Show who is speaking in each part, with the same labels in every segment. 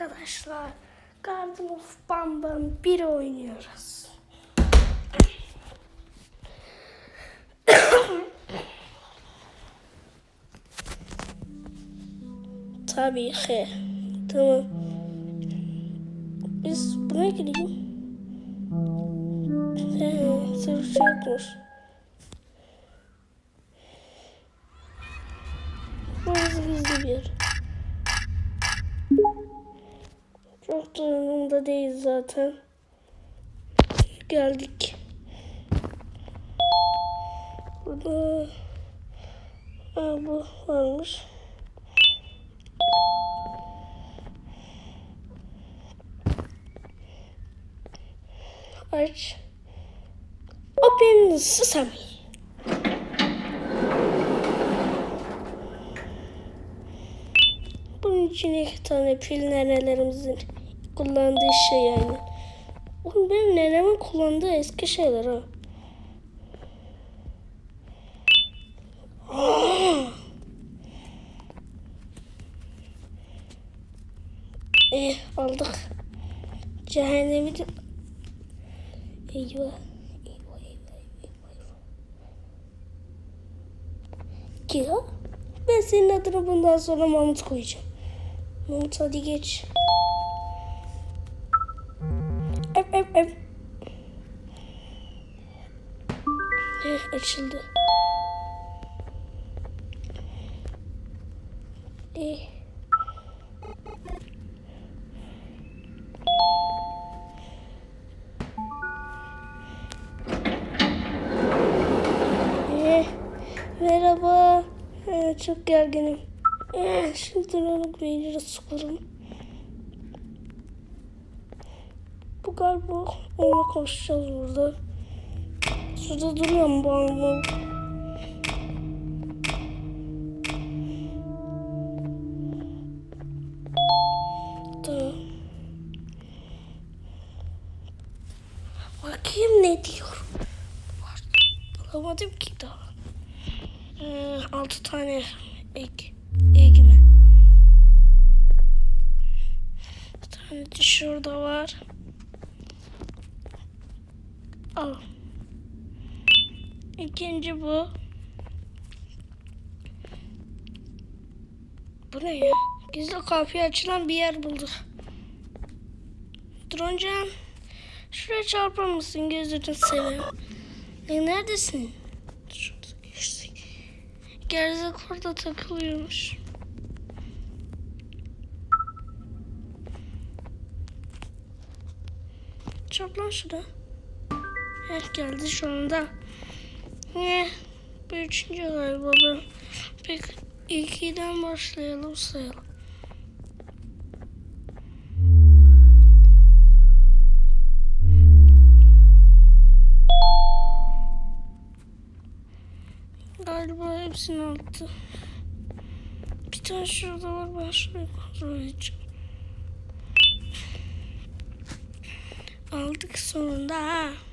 Speaker 1: Arkadaşlar Garden of Bambam 1 oynuyoruz. Tabii ki. Tamam. Biz buna girelim. He, sırf yokmuş. Burası gizli bir. Çok da umurumda değil zaten. Geldik. Burada Aa, bu varmış. Aç. Open Sesame. Bunun için iki tane pil nenelerimizin kullandığı şey yani. Oğlum benim nenemin kullandığı eski şeyler ha. Aa! İyi aldık. Cehennemi de... Eyvah. Eyvah, eyvah, eyvah, eyvah. Kira? Ben senin adına bundan sonra Mahmut koyacağım. Mahmut hadi geç. Ev ev. Eh, açıldı. Eh. Eh, merhaba. Eh, çok gerginim. Eh, şimdi onu beynine sokarım. Bu galiba ona koşacağız burada. Şurada duruyor mu bu anlamı? İkinci bu. Bu ne ya? Gizli kapıyı açılan bir yer bulduk. Droncan. Şuraya çarpar mısın gözünü seveyim. E, neredesin? Şurada geçtik. Gerizek orada takılıyormuş. Çarp lan şurada. Heh geldi şu anda. Ne? Bu üçüncü galiba ben. Peki ikiden başlayalım sayalım. Galiba hepsini attı. Bir tane şurada var ben şurayı kontrol edeceğim. Aldık sonunda ha.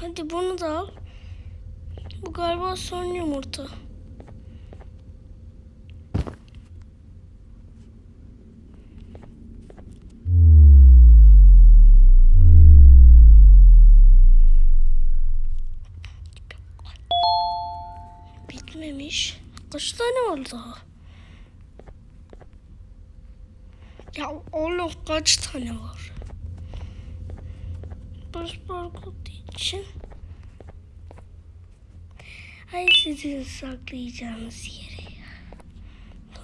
Speaker 1: Hadi bunu da al. Bu galiba son yumurta. Bitmemiş. Kaç tane var daha? Ya oğlum kaç tane var? Baş barkod için. Ay sizin saklayacağınız yere.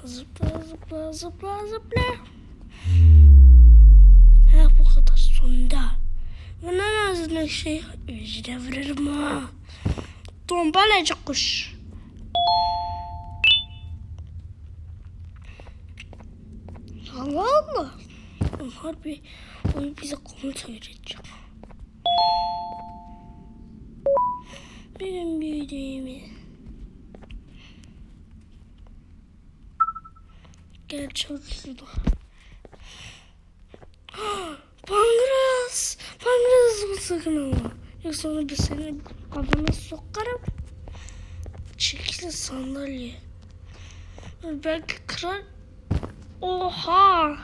Speaker 1: Zıpla zıpla zıpla zıpla. Ha bu kadar sonunda. Ben en azından şey yüzüne vururum ha. Tombalecik kuş. Allah Allah. Harbi oyun bize komuta verecek. Benim büyüdüğümü. Gel çalışsın. Pangras. Pangras mı sakın ama. Yoksa onu bir seni adama sokarım. Çekil sandalye. Belki kırar Oha.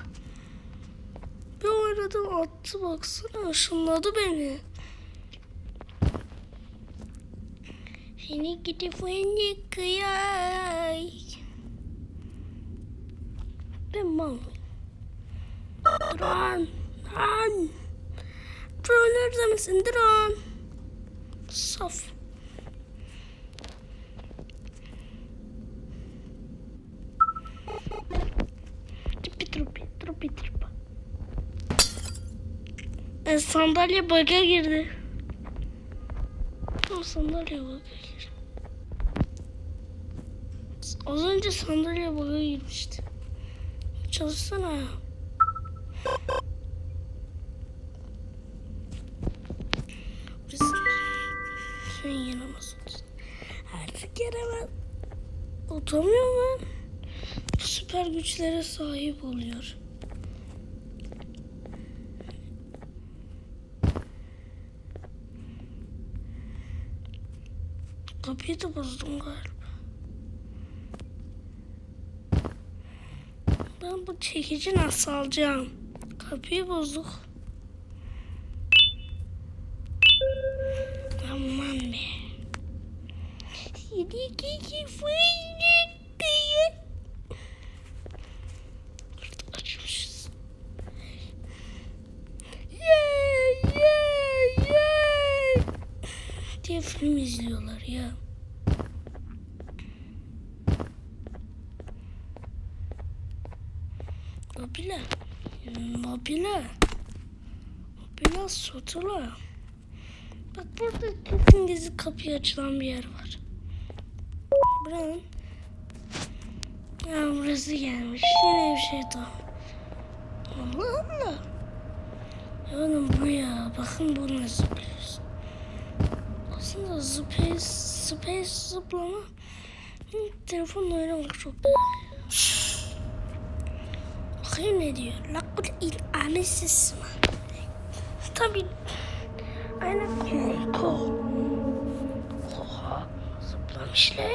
Speaker 1: Bir oynadım attı baksana ışınladı beni. Seni gidip beni kıyay. Ben mal. Drone. Drone nerede misin? Drone. Saf. Tipi trupi trupi trupa. E, sandalye bug'a girdi. Ama sandalye bug'a girdi. Az önce sandalye bug'a girmişti. Çalışsana ya. Burası sen yaramazsın. Artık yaramaz. Utanmıyor mu? Süper güçlere sahip oluyor. Kapıyı da bozdum galiba. Ben bu çekici nasıl alacağım? Kapıyı bozduk. Aman be. Yedi kişi diye. Açmışız. Yay yay yay. Diye film izliyorlar ya. Mobile. Mobile satıla. Bak burada kesin gizli kapıyı açılan bir yer var. Buranın. Ya burası gelmiş. Yine bir şey daha. Allah Allah. Oğlum bu ya. Bakın bu nasıl zıplıyorsun. Aslında space, space zıplama. Telefonla oynamak çok güzel. Bakayım ne diyor. Lakul il amesis mi? Tabii. Aynen. Ko. Oha. Zıplamış le.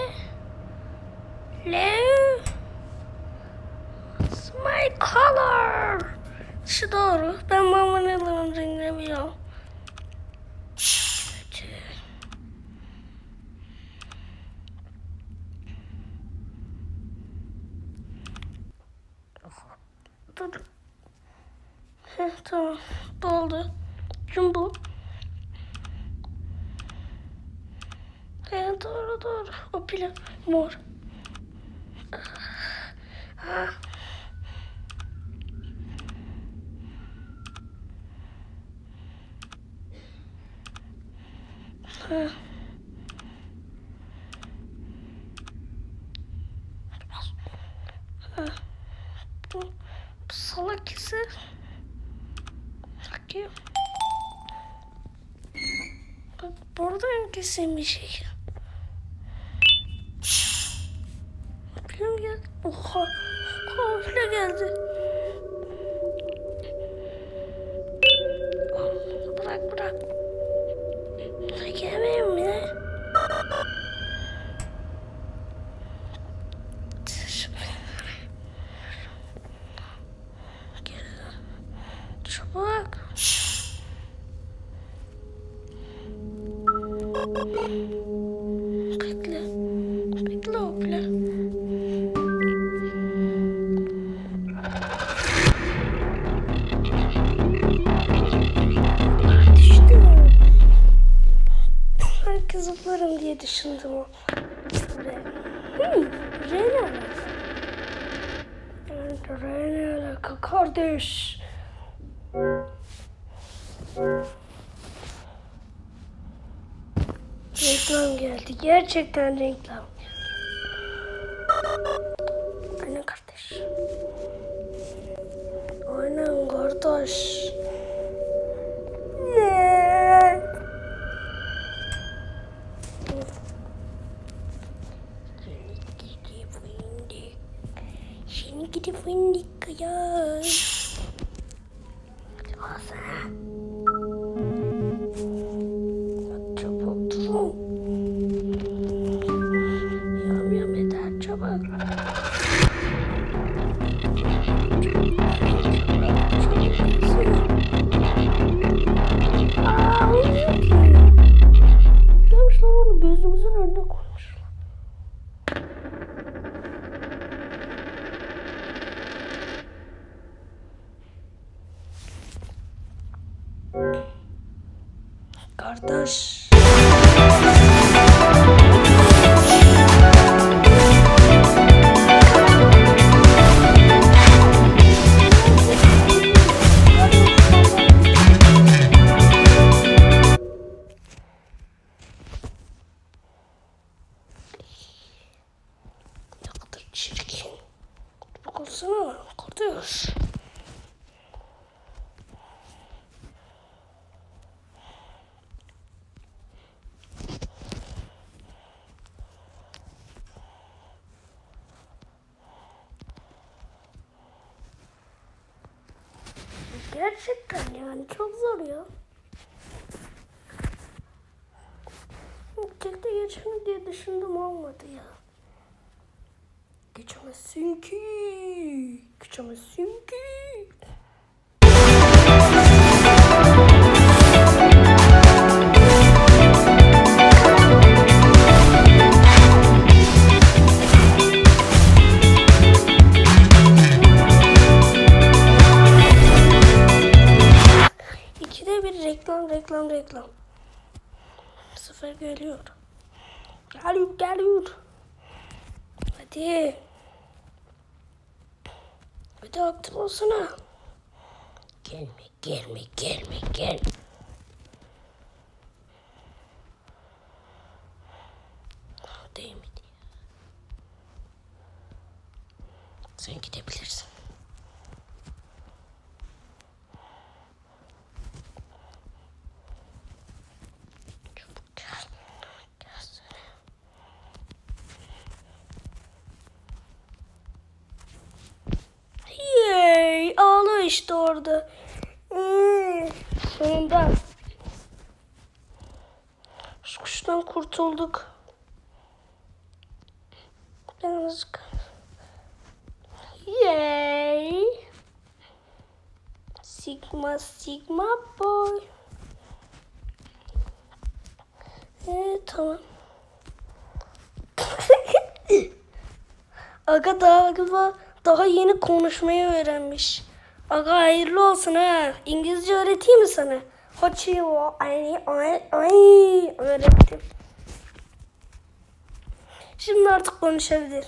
Speaker 1: Le. It's my color. Şu doğru. Ben mamanelığın rengini biliyorum. Tamam. Doldu. Jumbo. He, doğru doğru. O pile mor. Ha. Ha. Ha. Bu, bu salak ise Bakayım. Bak buradan kesin bir Hmm, Reyna. Evet, Reyna alaka kardeş. Reklam geldi. Gerçekten reklam gidi fındık ya. Olsa. Kardeş. Gerçekten yani çok zor ya. Tek de geçerim diye düşündüm olmadı ya. Geçemezsin ki. Geçemezsin ki. Hadi. Hadi aktif olsana. Gelme gelme gelme gel. Değmedi. Sen gidebilirsin. Çabuk gel. Gelsene. Yay! Ağla işte orada. Hmm, sonunda. Şu kuştan kurtulduk. Birazcık. Yay! Sigma Sigma boy. Evet tamam. Aga daha galiba daha yeni konuşmayı öğrenmiş. Aga hayırlı olsun ha. İngilizce öğreteyim mi sana? Hoçi o ay ay ay öğrettim. Şimdi artık konuşabilir.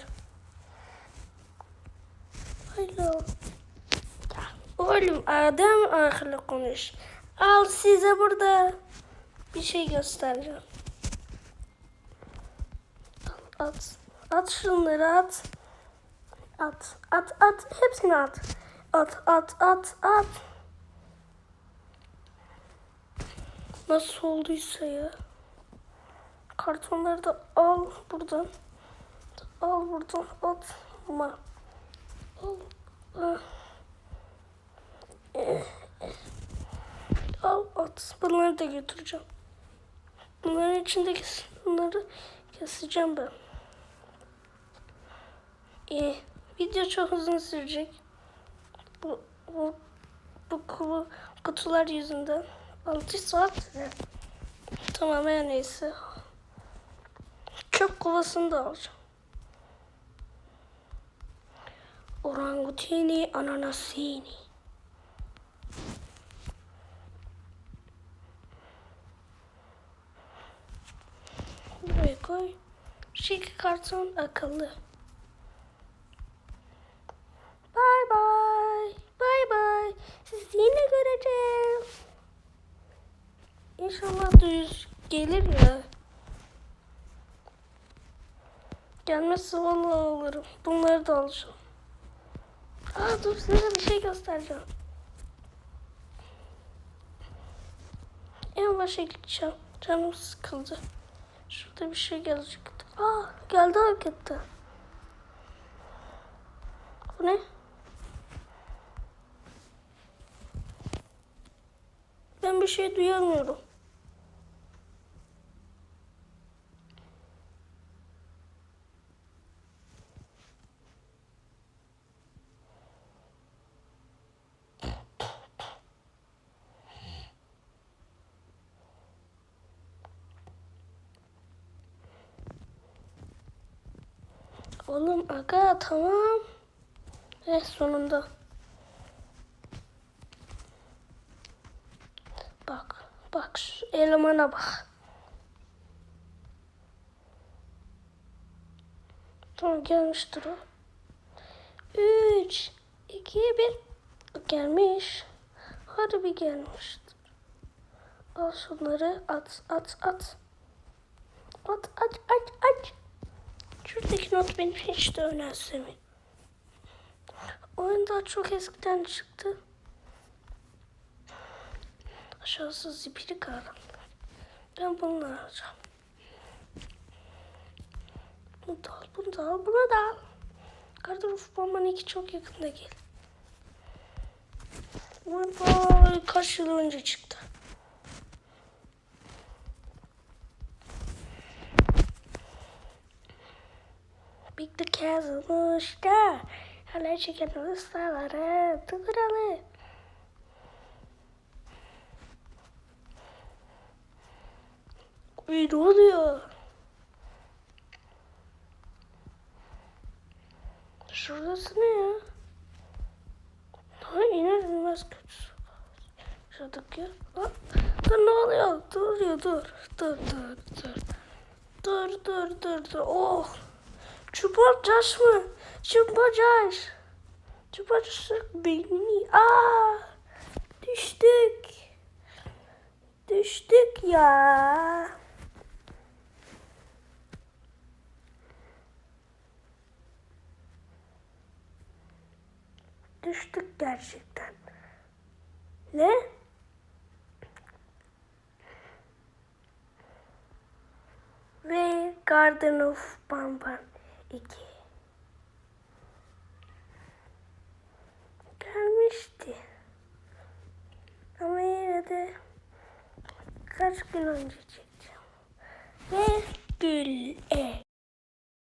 Speaker 1: Hello. Oğlum adam akıllı konuş. Al size burada bir şey göstereceğim. At. At şunları at. At. At at. Hepsini at. At at at at. Nasıl olduysa ya. Kartonları da al buradan. Al buradan atma. Al. Al at. Bunları da götüreceğim. Bunların içindeki bunları keseceğim ben. Ee, video çok uzun sürecek. Bu, bu, bu kulu- kutular yüzünden. 6 saat. Tamam her neyse. Çöp kovasını da alacağım. Orangutini ananasini. Buraya koy. Şu iki karton akıllı. Bye bye. Bye bye. Sizi yine göreceğim. İnşallah düz gelir ya. Gelmezse vallahi alırım. Bunları da alacağım. Aa dur size bir şey göstereceğim. En başa gideceğim. Canım sıkıldı. Şurada bir şey gelecekti. Aa geldi hakikaten. Bu ne? Ben bir şey duyamıyorum. Oğlum aga tamam. Eh sonunda. Bak Bak şu elemana bak. Tamam gelmiştir o. 3, 2, 1. Gelmiş. Harbi gelmiştir. Al şunları at at at. At at at at. Şuradaki not benim hiç de önemsemiyor. Oyun daha çok eskiden çıktı. Aşağısı zipili karanlık. Ben bunu alacağım. Bunu da al, bunu da al, bunu da al. Gardırop Bomban 2 çok yakında gel. Vay kaç yıl önce çıktı. İşte. Hala çeken ıslaları tıkıralı. Uy ne oluyor? Şurası ne ya? Ha iner inmez kötü. Şuradaki. Ha, dur ne oluyor? Dur ya dur. Dur dur dur. Dur dur dur dur. Oh. Çupacaş mı? Çupacaş. Çupacaş beni. Aa. Düştük. Düştük ya. Düştük gerçekten. Ne? Ve Garden of Bamban 2. Gelmişti. Ama yine de kaç gün önce çekeceğim. Ve Gül E.